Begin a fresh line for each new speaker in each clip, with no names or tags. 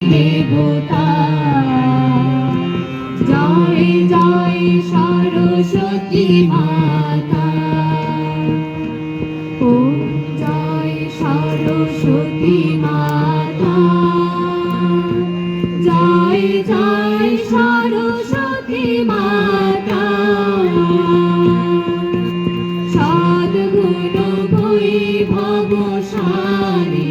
দেবতা। জয় জয় সরস্বতী মাতা। ও জয় সরস্বতী মাতা। জয় জয় সরস্বতী মাতা। সদ্গুণ বই ভব সারে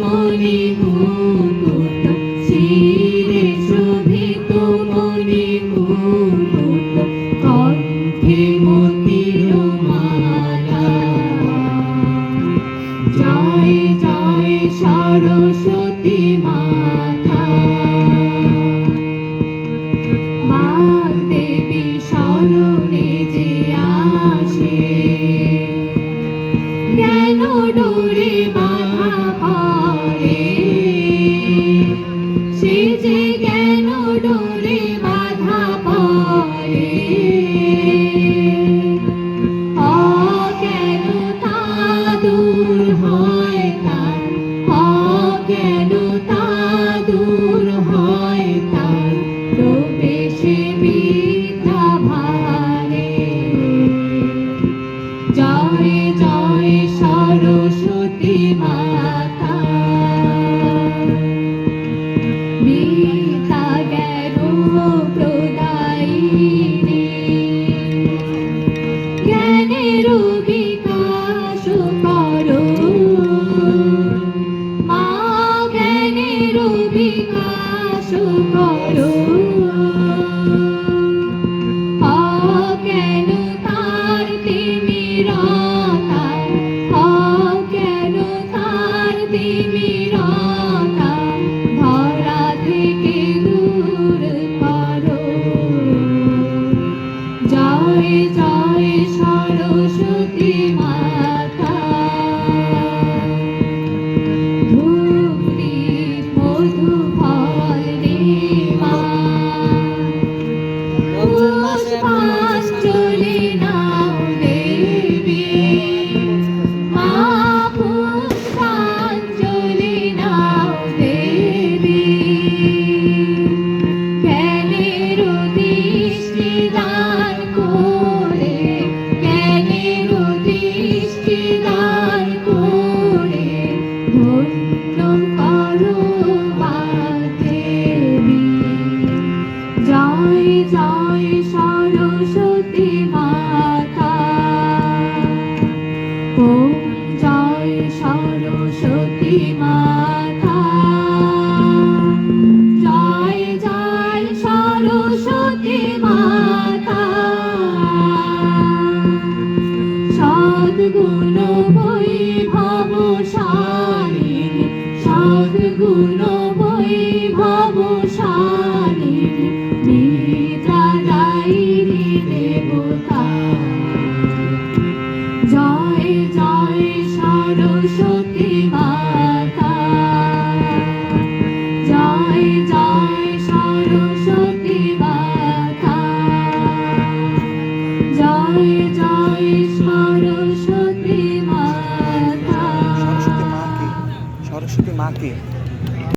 মনি মুকুট চিরে শোভিত মনি কণ্ঠে মতির মালা। জয় জয় সরস্বতী মালা। Okay. Господь, জয় জয় সরস্বতী মাতা। ওম জয় সরস্বতী মাতা। জয় জয় সরস্বতী মাতা। সদ্গুণ বৈভব শালী সদ্গুণ সরস্বতী মাকে
সরস্বতী মাকে